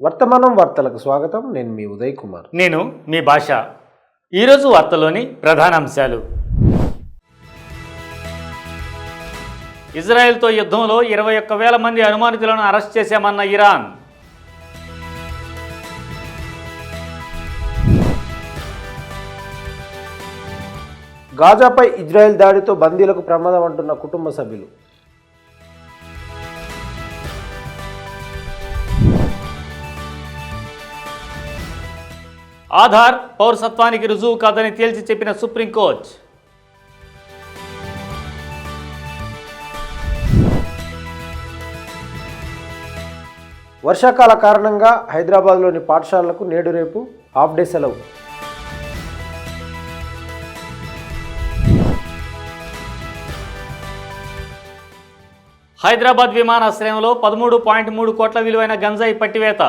వర్తమానం వార్తలకు స్వాగతం. నేను మీ ఉదయ్ కుమార్. నేను మీ భాష. ఈరోజు వార్తలోని ప్రధాన అంశాలు. ఇజ్రాయెల్తో యుద్ధంలో ఇరవై ఒక్క వేల మంది అనుమానితులను అరెస్ట్ చేశామన్న ఇరాన్. గాజాపై ఇజ్రాయెల్ దాడితో బందీలకు ప్రమాదం అంటున్న కుటుంబ సభ్యులు. ఆధార్ పౌరసత్వానికి రుజువు కాదని తేల్చి చెప్పిన సుప్రీంకోర్టు వర్షాకాల కారణంగా హైదరాబాద్లోని పాఠశాలలకు నేడు రేపు హాఫ్ డే సెలవు. హైదరాబాద్ విమానాశ్రయంలో పదమూడు పాయింట్ మూడు కోట్ల విలువైన గంజాయి పట్టివేత.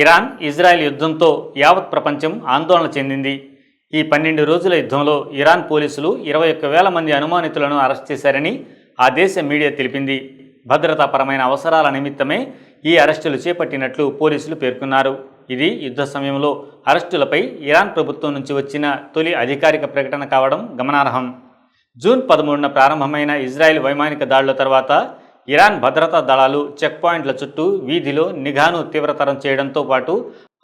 ఇరాన్ ఇజ్రాయెల్ యుద్ధంతో యావత్ ప్రపంచం ఆందోళన చెందింది. ఈ పన్నెండు రోజుల యుద్ధంలో ఇరాన్ పోలీసులు ఇరవై ఒక్క వేల మంది అనుమానితులను అరెస్ట్ చేశారని ఆ దేశ మీడియా తెలిపింది. భద్రతాపరమైన అవసరాల నిమిత్తమే ఈ అరెస్టులు చేపట్టినట్లు పోలీసులు పేర్కొన్నారు. ఇది యుద్ధ సమయంలో అరెస్టులపై ఇరాన్ ప్రభుత్వం నుంచి వచ్చిన తొలి అధికారిక ప్రకటన కావడం గమనార్హం. జూన్ పదమూడున ప్రారంభమైన ఇజ్రాయెల్ వైమానిక దాడుల తర్వాత ఇరాన్ భద్రతా దళాలు చెక్ పాయింట్ల చుట్టూ వీధిలో నిఘాను తీవ్రతరం చేయడంతో పాటు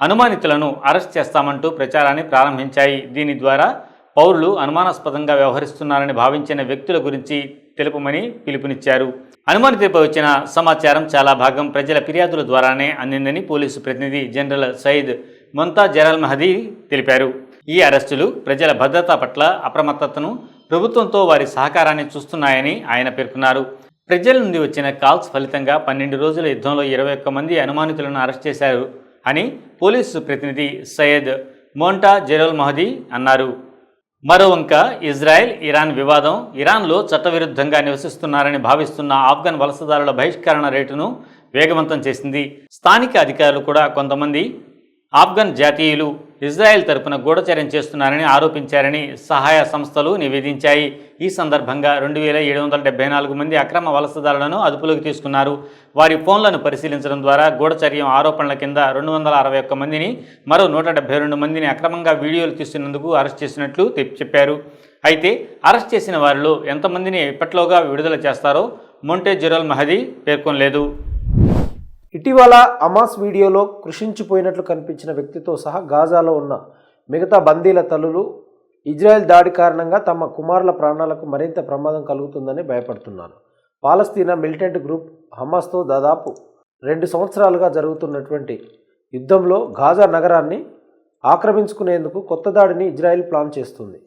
అనుమానితులను అరెస్ట్ చేస్తామంటూ ప్రచారాన్ని ప్రారంభించాయి. దీని ద్వారా పౌరులు అనుమానాస్పదంగా వ్యవహరిస్తున్నారని భావించిన వ్యక్తుల గురించి తెలుపమని పిలుపునిచ్చారు. అనుమానితులపై వచ్చిన సమాచారం చాలా భాగం ప్రజల ఫిర్యాదుల ద్వారానే అందిందని పోలీసు ప్రతినిధి general Saeed Montazeral Mahdi తెలిపారు. ఈ అరెస్టులు ప్రజల భద్రత పట్ల అప్రమత్తతను ప్రభుత్వంతో వారి సహకారాన్ని చూస్తున్నాయని ఆయన పేర్కొన్నారు. ప్రజల నుండి వచ్చిన కాల్స్ ఫలితంగా పన్నెండు రోజుల యుద్ధంలో ఇరవై ఒక్క మంది అనుమానితులను అరెస్ట్ చేశారు అని పోలీసు ప్రతినిధి సయ్యద్ మోంటా జెరోల్ మహదీ అన్నారు. మరో వంక ఇజ్రాయెల్ ఇరాన్ వివాదం ఇరాన్లో చట్టవిరుద్ధంగా నివసిస్తున్నారని భావిస్తున్న ఆఫ్ఘన్ వలసదారుల బహిష్కరణ రేటును వేగవంతం చేసింది. స్థానిక అధికారులు కూడా కొంతమంది ఆఫ్ఘన్ జాతీయులు ఇజ్రాయెల్ తరపున గూఢచర్యం చేస్తున్నారని ఆరోపించారని సహాయ సంస్థలు నివేదించాయి. ఈ సందర్భంగా రెండు వేల ఏడు వందల డెబ్బై నాలుగు మంది అక్రమ వలసదారులను అదుపులోకి తీసుకున్నారు. వారి ఫోన్లను పరిశీలించడం ద్వారా గూఢచర్యం ఆరోపణల కింద రెండు వందల అరవై ఒక్క మందిని మరో నూట డెబ్బై రెండు మందిని అక్రమంగా వీడియోలు తీస్తున్నందుకు అరెస్ట్ చేసినట్లు చెప్పారు. అయితే అరెస్ట్ చేసిన వారిలో ఎంతమందిని ఎప్పట్లోగా విడుదల చేస్తారో మొంటే జెరోల్ మహదీ పేర్కొనలేదు. ఇటీవల అమాస్ వీడియోలో కృషించిపోయినట్లు కనిపించిన వ్యక్తితో సహా గాజాలో ఉన్న మిగతా బందీల తల్లులు ఇజ్రాయెల్ దాడి కారణంగా తమ కుమారుల ప్రాణాలకు మరింత ప్రమాదం కలుగుతుందని భయపడుతున్నారు. పాలస్తీనా మిలిటెంట్ గ్రూప్ హమాస్తో దాదాపు రెండు సంవత్సరాలుగా జరుగుతున్నటువంటి యుద్ధంలో గాజా నగరాన్ని ఆక్రమించుకునేందుకు కొత్త దాడిని ఇజ్రాయెల్ ప్లాన్ చేస్తుంది.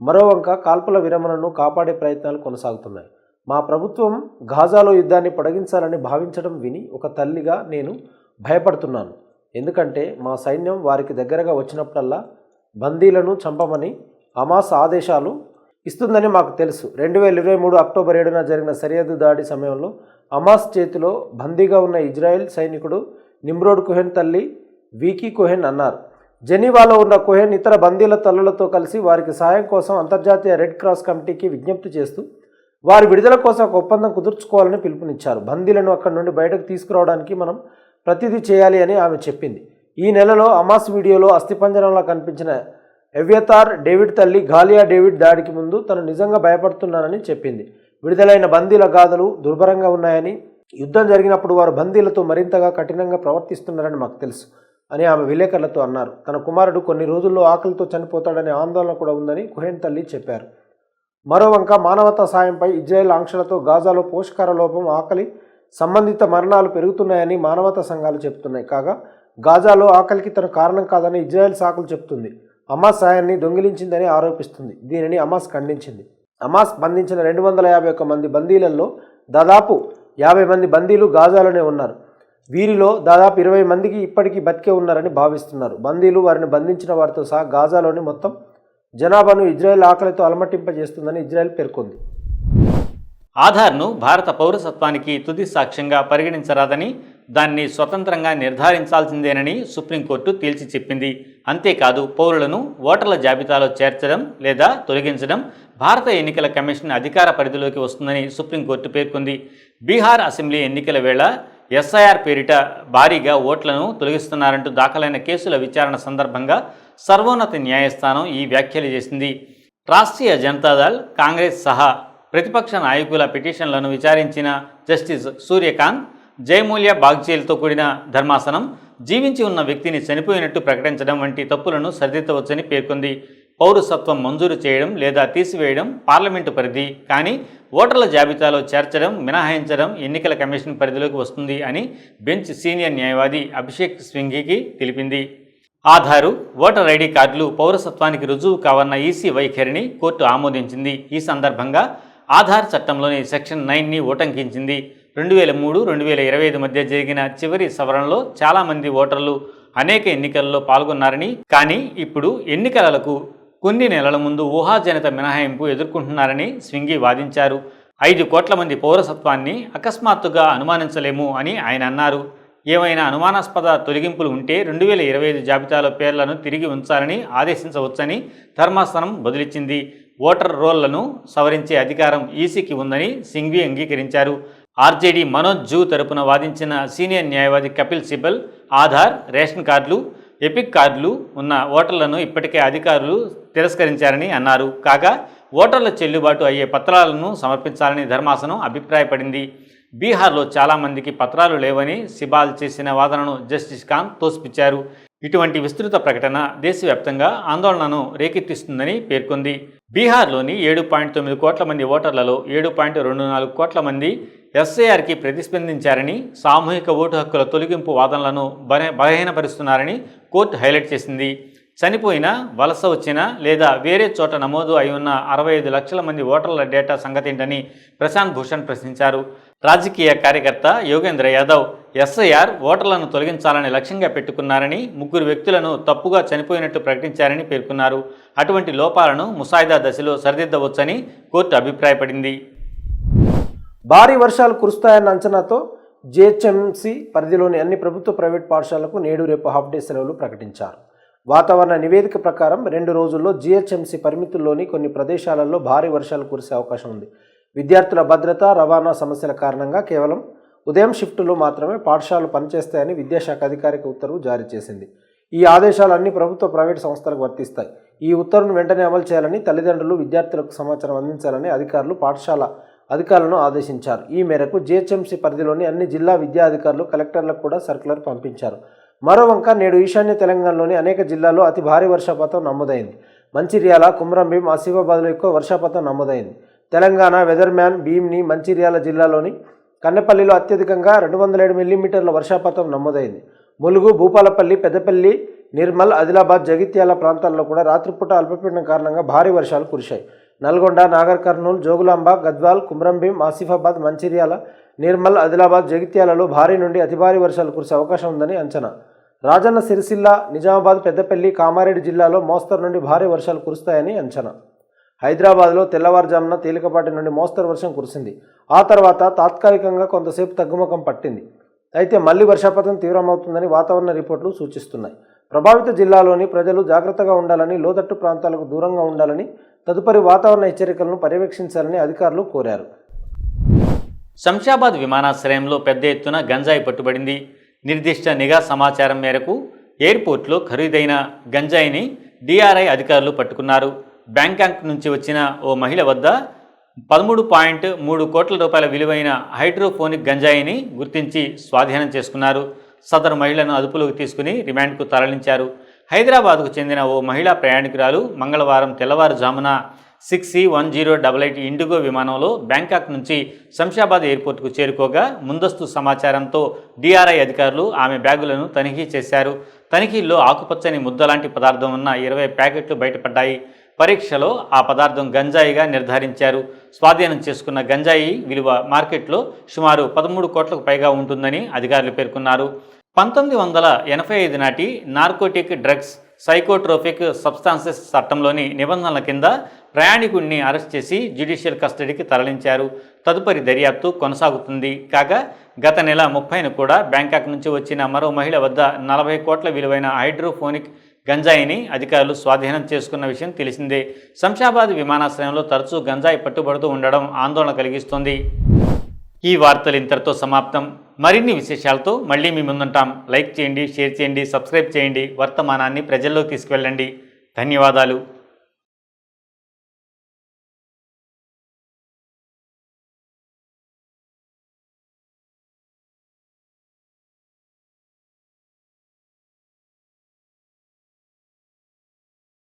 మరోవంక కాల్పుల విరమణను కాపాడే ప్రయత్నాలు కొనసాగుతున్నాయి. మా ప్రభుత్వం గాజాలో యుద్ధాన్ని పొడిగించాలని భావించడం విని ఒక తల్లిగా నేను భయపడుతున్నాను. ఎందుకంటే మా సైన్యం వారికి దగ్గరగా వచ్చినప్పుడల్లా బందీలను చంపమని హమాస్ ఆదేశాలు ఇస్తుందని మాకు తెలుసు. రెండు వేల ఇరవై మూడు అక్టోబర్ ఏడున జరిగిన సరిహద్దు దాడి సమయంలో హమాస్ చేతిలో బందీగా ఉన్న ఇజ్రాయెల్ సైనికుడు నిమ్రోడ్ కుహెన్ తల్లి వీకీ కుహెన్ అన్నారు. జెనీవాలో ఉన్న కుహెన్ ఇతర బందీల తల్లులతో కలిసి వారికి సాయం కోసం అంతర్జాతీయ రెడ్ క్రాస్ కమిటీకి విజ్ఞప్తి చేస్తూ వారి విడుదల కోసం ఒక ఒప్పందం కుదుర్చుకోవాలని పిలుపునిచ్చారు. బందీలను అక్కడి నుండి బయటకు తీసుకురావడానికి మనం ప్రతిదీ చేయాలి అని ఆమె చెప్పింది. ఈ నెలలో అమాస్ వీడియోలో అస్థిపంజరంలా కనిపించిన ఎవ్యతార్ డేవిడ్ తల్లి గాలియా డేవిడ్ దాడికి ముందు తను నిజంగా భయపడుతున్నానని చెప్పింది. విడుదలైన బందీల గాథలు దుర్భరంగా ఉన్నాయని యుద్ధం జరిగినప్పుడు వారు బందీలతో మరింతగా కఠినంగా ప్రవర్తిస్తున్నారని మాకు తెలుసు అని ఆమె విలేకరులతో అన్నారు. తన కుమారుడు కొన్ని రోజుల్లో ఆకలితో చనిపోతాడనే ఆందోళన కూడా ఉందని కుహెన్ తల్లి చెప్పారు. మరోవంక మానవతా సాయంపై ఇజ్రాయెల్ ఆంక్షలతో గాజాలో పోషకార లోపం ఆకలి సంబంధిత మరణాలు పెరుగుతున్నాయని మానవతా సంఘాలు చెబుతున్నాయి. కాగా గాజాలో ఆకలికి తన కారణం కాదని ఇజ్రాయెల్ సాకులు చెబుతుంది. అమాస్ సాయాన్ని దొంగిలించిందని ఆరోపిస్తుంది. దీనిని అమాస్ ఖండించింది. అమాస్ బంధించిన రెండు వందల యాభై ఒక్క మంది బందీలలో దాదాపు యాభై మంది బందీలు గాజాలోనే ఉన్నారు. వీరిలో దాదాపు ఇరవై మందికి ఇప్పటికీ బతికే ఉన్నారని భావిస్తున్నారు. బందీలు వారిని బంధించిన వారితో సహా గాజాలోని మొత్తం జనాభాను ఇజ్రాయెల్ ఆకలితో అలమటింపజేస్తుందని ఇజ్రాయెల్ పేర్కొంది. ఆధార్ను భారత పౌరసత్వానికి తుది సాక్ష్యంగా పరిగణించరాదని దాన్ని స్వతంత్రంగా నిర్ధారించాల్సిందేనని సుప్రీంకోర్టు తేల్చి చెప్పింది. అంతేకాదు పౌరులను ఓటర్ల జాబితాలో చేర్చడం లేదా తొలగించడం భారత ఎన్నికల కమిషన్ అధికార పరిధిలోకి వస్తుందని సుప్రీంకోర్టు పేర్కొంది. బీహార్ అసెంబ్లీ ఎన్నికల వేళ ఎస్ఐఆర్ పేరిట భారీగా ఓట్లను తొలగిస్తున్నారంటూ దాఖలైన కేసుల విచారణ సందర్భంగా సర్వోన్నత న్యాయస్థానం ఈ వ్యాఖ్యలు చేసింది. రాష్ట్రీయ జనతాదళ్ కాంగ్రెస్ సహా ప్రతిపక్ష నాయకుల పిటిషన్లను విచారించిన జస్టిస్ సూర్యకాంత్ జయమూల్య బాగ్చేలతో కూడిన ధర్మాసనం జీవించి ఉన్న వ్యక్తిని చనిపోయినట్టు ప్రకటించడం వంటి తప్పులను సరిదిద్దవచ్చని పేర్కొంది. పౌరసత్వం మంజూరు చేయడం లేదా తీసివేయడం పార్లమెంటు పరిధి కానీ ఓటర్ల జాబితాలో చేర్చడం మినహాయించడం ఎన్నికల కమిషన్ పరిధిలోకి వస్తుంది అని బెంచ్ సీనియర్ న్యాయవాది అభిషేక్ స్వింగికి తెలిపింది. ఆధారు ఓటర్ ఐడి కార్డులు పౌరసత్వానికి రుజువు కావన్న ఈసీ వైఖరిని కోర్టు ఆమోదించింది. ఈ సందర్భంగా ఆధార్ చట్టంలోని సెక్షన్ నైన్ని ఉటంకించింది. రెండు వేల మూడు రెండు వేల ఇరవై ఐదు మధ్య జరిగిన చివరి సవరణలో చాలామంది ఓటర్లు అనేక ఎన్నికల్లో పాల్గొన్నారని కానీ ఇప్పుడు ఎన్నికలకు కొన్ని నెలల ముందు ఊహాజనిత మినహాయింపు ఎదుర్కొంటున్నారని స్వింగి వాదించారు. ఐదు కోట్ల మంది పౌరసత్వాన్ని అకస్మాత్తుగా అనుమానించలేము అని ఆయన అన్నారు. ఏవైనా అనుమానాస్పద తొలగింపులు ఉంటే రెండు వేల ఇరవై ఐదు జాబితాలో పేర్లను తిరిగి ఉంచాలని ఆదేశించవచ్చని ధర్మాసనం బదులిచ్చింది. ఓటర్ రోళ్ళను సవరించే అధికారం ఈసీకి ఉందని సింఘ్వి అంగీకరించారు. ఆర్జేడీ మనోజ్ జూ తరపున వాదించిన సీనియర్ న్యాయవాది కపిల్ సిబల్ ఆధార్ రేషన్ కార్డులు ఎపిక్ కార్డులు ఉన్న ఓటర్లను ఇప్పటికే అధికారులు తిరస్కరించారని అన్నారు. కాగా ఓటర్ల చెల్లుబాటు అయ్యే పత్రాలను సమర్పించాలని ధర్మాసనం అభిప్రాయపడింది. బీహార్లో చాలామందికి పత్రాలు లేవని సిబాల్ చేసిన వాదనను జస్టిస్ ఖాన్ తోసిపుచ్చారు. ఇటువంటి విస్తృత ప్రకటన దేశవ్యాప్తంగా ఆందోళనను రేకెత్తిస్తుందని పేర్కొంది. బీహార్లోని ఏడు పాయింట్ తొమ్మిది కోట్ల మంది ఓటర్లలో ఏడు పాయింట్ రెండు నాలుగు కోట్ల మంది ఎస్ఐఆర్కి ప్రతిస్పందించారని సామూహిక ఓటు హక్కుల తొలగింపు వాదనలను బలహీనపరుస్తున్నారని కోర్టు హైలైట్ చేసింది. చనిపోయిన వలస వచ్చిన లేదా వేరే చోట నమోదు అయి ఉన్న అరవై ఐదు లక్షల మంది ఓటర్ల డేటా సంగతేంటని ప్రశాంత్ భూషణ్ ప్రశ్నించారు. రాజకీయ కార్యకర్త యోగేంద్ర యాదవ్ ఎస్ఐఆర్ ఓటర్లను తొలగించాలని లక్ష్యంగా పెట్టుకున్నారని ముగ్గురు వ్యక్తులను తప్పుగా చనిపోయినట్టు ప్రకటించారని పేర్కొన్నారు. అటువంటి లోపాలను ముసాయిదా దశలో సరిదిద్దవచ్చని కోర్టు అభిప్రాయపడింది. భారీ వర్షాలు కురుస్తాయన్న అంచనాతో జిహెచ్ఎంసి పరిధిలోని అన్ని ప్రభుత్వ ప్రైవేట్ పాఠశాలలకు నేడు రేపు హాఫ్ డే సెలవులు ప్రకటించారు. వాతావరణ నివేదిక ప్రకారం రెండు రోజుల్లో జిహెచ్ఎంసి పరిమితుల్లోని కొన్ని ప్రదేశాలలో భారీ వర్షాలు కురిసే అవకాశం ఉంది. విద్యార్థుల భద్రత రవాణా సమస్యల కారణంగా కేవలం ఉదయం షిఫ్టులు మాత్రమే పాఠశాలలు పనిచేస్తాయని విద్యాశాఖ అధికారిక ఉత్తర్వు జారీ చేసింది. ఈ ఆదేశాలు అన్ని ప్రభుత్వ ప్రైవేట్ సంస్థలకు వర్తిస్తాయి. ఈ ఉత్తర్వును వెంటనే అమలు చేయాలని తల్లిదండ్రులు విద్యార్థులకు సమాచారం అందించాలని అధికారులు పాఠశాల అధికారులను ఆదేశించారు. ఈ మేరకు జిహెచ్ఎంసీ పరిధిలోని అన్ని జిల్లా విద్యాధికారులు కలెక్టర్లకు కూడా సర్క్యులర్ పంపించారు. మరోవంక నేడు ఈశాన్య తెలంగాణలోని అనేక జిల్లాల్లో అతి భారీ వర్షపాతం నమోదైంది. మంచిర్యాల కుమ్రంభీం ఆసిఫాబాద్లో ఎక్కువ వర్షపాతం నమోదైంది. తెలంగాణ వెదర్ మ్యాన్ భీమ్ని మంచిర్యాల జిల్లాలోని కన్నెపల్లిలో అత్యధికంగా రెండు వందల ఏడు మిల్లీమీటర్ల వర్షపాతం నమోదైంది. ములుగు భూపాలపల్లి పెద్దపల్లి నిర్మల్ ఆదిలాబాద్ జగిత్యాల ప్రాంతాల్లో కూడా రాత్రిపూట అల్పపీడనం కారణంగా భారీ వర్షాలు కురిశాయి. నల్గొండ నాగర్ కర్నూలు జోగులాంబ గద్వాల్ కుమ్రంభీం ఆసిఫాబాద్ మంచిర్యాల నిర్మల్ ఆదిలాబాద్ జగిత్యాలలో భారీ నుండి అతి భారీ వర్షాలు కురిసే అవకాశం ఉందని అంచనా. రాజన్న సిరిసిల్ల నిజామాబాద్ పెద్దపల్లి కామారెడ్డి జిల్లాలో మోస్తరు నుండి భారీ వర్షాలు కురుస్తాయని అంచనా. హైదరాబాద్లో తెల్లవారుజామున తేలికపాటి నుండి మోస్తరు వర్షం కురిసింది. ఆ తర్వాత తాత్కాలికంగా కొంతసేపు తగ్గుముఖం పట్టింది. అయితే మళ్ళీ వర్షపాతం తీవ్రమవుతుందని వాతావరణ రిపోర్టులు సూచిస్తున్నాయి. ప్రభావిత జిల్లాలోని ప్రజలు జాగ్రత్తగా ఉండాలని లోతట్టు ప్రాంతాలకు దూరంగా ఉండాలని తదుపరి వాతావరణ హెచ్చరికలను పర్యవేక్షించాలని అధికారులు కోరారు. శంషాబాద్ విమానాశ్రయంలో పెద్ద ఎత్తున గంజాయి పట్టుబడింది. నిర్దిష్ట నిఘా సమాచారం మేరకు ఎయిర్పోర్ట్లో ఖరీదైన గంజాయిని డిఆర్ఐ అధికారులు పట్టుకున్నారు. బ్యాంకాక్ నుంచి వచ్చిన ఓ మహిళ వద్ద పదమూడు పాయింట్ మూడు కోట్ల రూపాయల విలువైన హైడ్రోఫోనిక్ గంజాయిని గుర్తించి స్వాధీనం చేసుకున్నారు. సదరు మహిళను అదుపులోకి తీసుకుని రిమాండ్కు తరలించారు. హైదరాబాద్కు చెందిన ఓ మహిళా ప్రయాణికురాలు మంగళవారం తెల్లవారుజామున six C one zero double eight IndiGo విమానంలో బ్యాంకాక్ నుంచి శంషాబాద్ ఎయిర్పోర్ట్కు చేరుకోగా ముందస్తు సమాచారంతో డిఆర్ఐ అధికారులు ఆమె బ్యాగులను తనిఖీ చేశారు. తనిఖీల్లో ఆకుపచ్చని ముద్దలాంటి పదార్థం ఉన్న ఇరవై ప్యాకెట్లు బయటపడ్డాయి. పరీక్షలో ఆ పదార్థం గంజాయిగా నిర్ధారించారు. స్వాధీనం చేసుకున్న గంజాయి విలువ మార్కెట్లో సుమారు పదమూడు కోట్లకు పైగా ఉంటుందని అధికారులు పేర్కొన్నారు. పంతొమ్మిది వందల ఎనభై ఐదు నాటి నార్కోటిక్ డ్రగ్స్ సైకోట్రోఫిక్ సబ్స్టాన్సెస్ చట్టంలోని నిబంధనల కింద ప్రయాణికుడిని అరెస్ట్ చేసి జ్యుడిషియల్ కస్టడీకి తరలించారు. తదుపరి దర్యాప్తు కొనసాగుతుంది. కాగా గత నెల ముప్పైన కూడా బ్యాంకాక్ నుంచి వచ్చిన మరో మహిళ వద్ద నలభై కోట్ల విలువైన హైడ్రోఫోనిక్ గంజాయిని అధికారులు స్వాధీనం చేసుకున్న విషయం తెలిసిందే. శంషాబాద్ విమానాశ్రయంలో తరచూ గంజాయి పట్టుబడుతూ ఉండడం ఆందోళన కలిగిస్తుంది. ఈ వార్తలు ఇంతటితో సమాప్తం. మరిన్ని విశేషాలతో మళ్ళీ మీ ముందుంటాం. లైక్ చేయండి షేర్ చేయండి సబ్స్క్రైబ్ చేయండి. వర్తమానాన్ని ప్రజల్లో తీసుకువెళ్ళండి ధన్యవాదాలు.